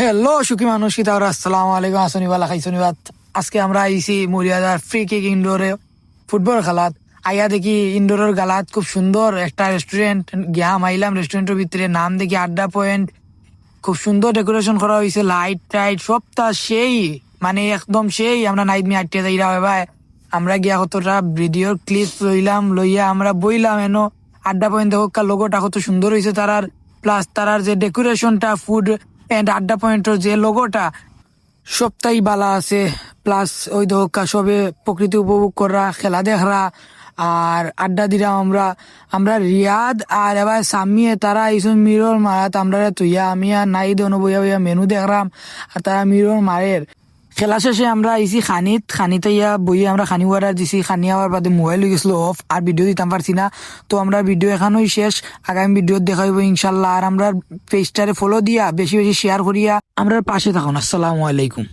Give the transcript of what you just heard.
Hello সুখী মানুষ কি তাহলে আসসালামু আলাইকুম। আসনিবালা খাইছনিবাদ আজকে আমরা আইছি মরিয়াদার ফ্রি কিক ইনডোরে ফুটবল খেলাত আইয়া দেখি ইনডোরের গালাত খুব সুন্দর। একটা রেস্টুরেন্ট গিয়াম আইলাম রেস্টুরেন্টের ভিতরে নাম দেখি, আড্ডা পয়েন্ট খুব সুন্দর ডেকোরেশন করা হয়েছে লাইট টাইট সবটা সেই মানে একদম সেই। আমরা নাইট মি আটকে যাই ভাই। আমরা গিয়া কতটা ভিডিওর ক্লিপ লইলাম, লইয়া আমরা বইলাম এনো। আড্ডা পয়েন্ট দেখো লোগোটা কত সুন্দর হয়েছে তারার। প্লাস তারার যে ডেকোরেশনটা ফুড এন্ড আড্ডা পয়েন্টের যে লোগোটা সবটাই বালা আছে প্লাস ওই দোকা সবে প্রকৃতি উপভোগ করা, খেলা দেখরা, আর আড্ডা দিলাম আমরা আমরা রিয়াদ আর এবার সামিয়ে তারা এইসব মিরর মারাত আমরা তুইয়া, আমি আর নাই দনু বইয়া বইয়া মেনু দেখলাম আর তারা মিরর মারের। খেলা শেষে আমরা আইসি খানিত। খানিতে ইয়া বইয়ে আমরা খানি ওয়ার দিছি। খানি আওয়ার বাদে মোবাইল হয়ে গেছিল অফ আর ভিডিও দিতাম পারছি না। তো আমরা ভিডিও এখানোই শেষ। আগামী ভিডিও দেখা হইব ইনশাল্লাহ। আর আমরা পেজটারে ফলো দিয়া, বেশি বেশি শেয়ার করিয়া। আমরা পাশে থাকুন। আসসালামু আলাইকুম।